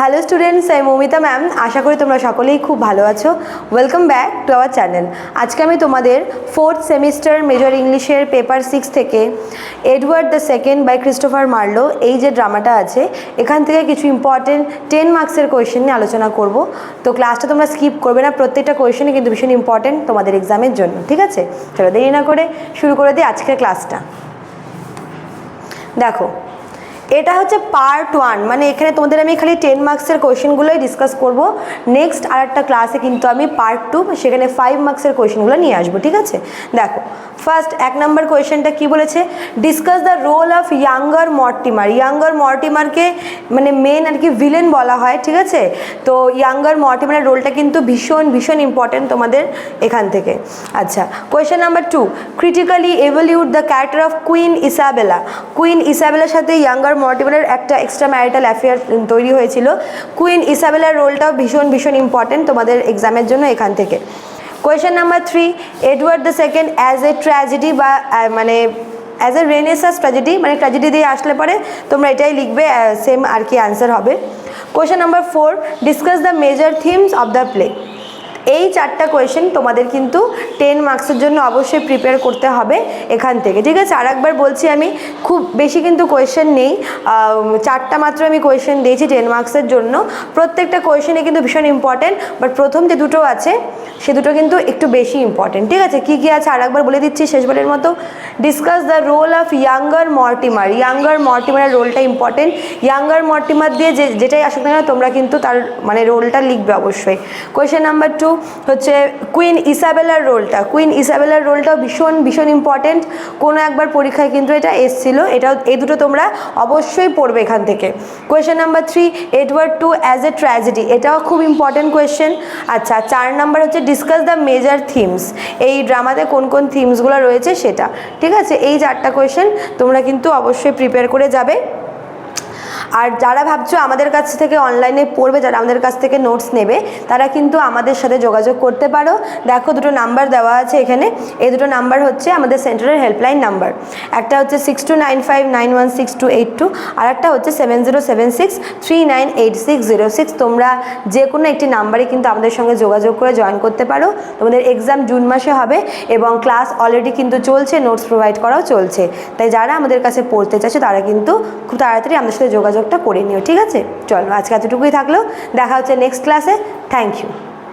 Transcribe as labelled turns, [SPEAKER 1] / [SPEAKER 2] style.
[SPEAKER 1] Hello students আমি Moumita ma'am আশা করি তোমরা সকলেই খুব ভালো আছো। Welcome back to our channel আজকে আমি তোমাদের ফোর্থ সেমিস্টার মেজর ইংলিশের পেপার সিক্স থেকে Edward the second by Christopher Marlowe এই যে ড্রামাটা আছে, এখান থেকে কিছু ইম্পর্টেন্ট টেন মার্কসের কোয়েশ্চেন নিয়ে আলোচনা করব। তো ক্লাসটা তোমরা স্কিপ করবে না, প্রত্যেকটা কোয়েশ্চেনই কিন্তু ভীষণ ইম্পর্টেন্ট তোমাদের এক্সামের জন্য, ঠিক আছে? চলো দেরি না করে শুরু করে দিই আজকের ক্লাসটা দেখো এটা হচ্ছে পার্ট ওয়ান মানে এখানে তোমাদের আমি খালি টেন মার্কসের কোয়েশনগুলোই ডিসকাস করব। নেক্সট আর একটা ক্লাসে কিন্তু আমি পার্ট টু সেখানে ফাইভ মার্কসের কোয়েশনগুলো নিয়ে আসব, ঠিক আছে? দেখো ফার্স্ট এক নম্বর কোয়েশনটা কি বলেছে? Discuss the role of younger Mortimer younger মর্টিমারকে মানে মেন আর কি ভিলেন বলা হয়, ঠিক আছে? তো ইয়াঙ্গার মর্টিমারের রোলটা কিন্তু ভীষণ ভীষণ ইম্পর্টেন্ট তোমাদের এখান থেকে। আচ্ছা question number two critically evaluate the character of queen Isabella queen ইসাবেলার সাথে ইয়াঙ্গার মর্টিমারের একটা এক্সট্রা ম্যারিটাল অ্যাফেয়ার তৈরি হয়েছিল। কুইন ইসাবেলার রোলটাও ভীষণ ভীষণ ইম্পর্টেন্ট তোমাদের এক্সামের জন্য এখান থেকে। Question number three Edward the second as a tragedy বা মানে অ্যাজ এ রেনেসাস ট্র্যাজেডি মানে ট্র্যাজেডি দিয়ে আসলে পরে তোমরা এটাই লিখবে সেম আর কি অ্যান্সার হবে। Question number four discuss the major themes of the play এই চারটা কোয়েশ্চেন তোমাদের কিন্তু টেন মার্কসের জন্য অবশ্যই প্রিপেয়ার করতে হবে এখান থেকে। ঠিক আছে? আর একবার বলছি আমি, খুব বেশি কিন্তু কোয়েশ্চেন নেই। চারটা মাত্র আমি কোয়েশ্চেন দিয়েছি টেন মার্কসের জন্য। প্রত্যেকটা কোয়েশ্চেনে কিন্তু ভীষণ ইম্পর্টেন্ট বাট প্রথম যে দুটো আছে, সে দুটো কিন্তু একটু বেশি ইম্পর্টেন্ট ঠিক আছে? কী কী আছে? আর একবার বলে দিচ্ছি শেষবারের মতো। Discuss the role of younger Mortimer younger মর্টিমারের রোলটা ইম্পর্টেন্ট ইয়াঙ্গার মর্টিমার দিয়ে যে, যেটাই আসুক না তোমরা কিন্তু তার মানে রোলটা লিখবে অবশ্যই। কোয়েশ্চেন নাম্বার টু হচ্ছে কুইন ইসাবেলার রোলটা কুইন ইসাবেলার রোলটাও ভীষণ ভীষণ ইম্পর্টেন্ট কোনো একবার পরীক্ষায় কিন্তু এটা এসছিল। এটাও এই দুটো তোমরা অবশ্যই পড়বে এখান থেকে। Question number three Edward two as a tragedy এটাও খুব ইম্পর্টেন্ট কোয়েশ্চেন আচ্ছা চার নাম্বার হচ্ছে ডিসকাস দ্য মেজার থিমস এই ড্রামাতে কোন কোন থিমসগুলো রয়েছে সেটা। ঠিক আছে? এই চারটা কোয়েশ্চেন তোমরা কিন্তু অবশ্যই প্রিপেয়ার করে যাবে। আর যারা ভাবছ আমাদের কাছ থেকে অনলাইনে পড়বে, যারা আমাদের কাছ থেকে নোটস নেবে, তারা কিন্তু আমাদের সাথে যোগাযোগ করতে পারো। দেখো দুটো নাম্বার দেওয়া আছে এখানে। এই দুটো নাম্বার হচ্ছে আমাদের সেন্টারের হেল্পলাইন নাম্বার একটা হচ্ছে six two nine five nine one six two eight two আর একটা হচ্ছে seven zero seven six three nine eight six zero six তোমরা যে কোনো একটি নাম্বারে কিন্তু আমাদের সঙ্গে যোগাযোগ করে জয়েন করতে পারো। তোমাদের এক্সাম জুন মাসে হবে এবং ক্লাস অলরেডি কিন্তু চলছে নোটস প্রোভাইড করাও চলছে। তাই যারা আমাদের কাছে পড়তে চাইছে, তারা কিন্তু খুব তাড়াতাড়ি আমাদের সাথে যোগাযোগটা করে নিও, ঠিক আছে? চলো, আজকে এতটুকুই থাকল। দেখা হচ্ছে নেক্সট ক্লাসে থ্যাংক ইউ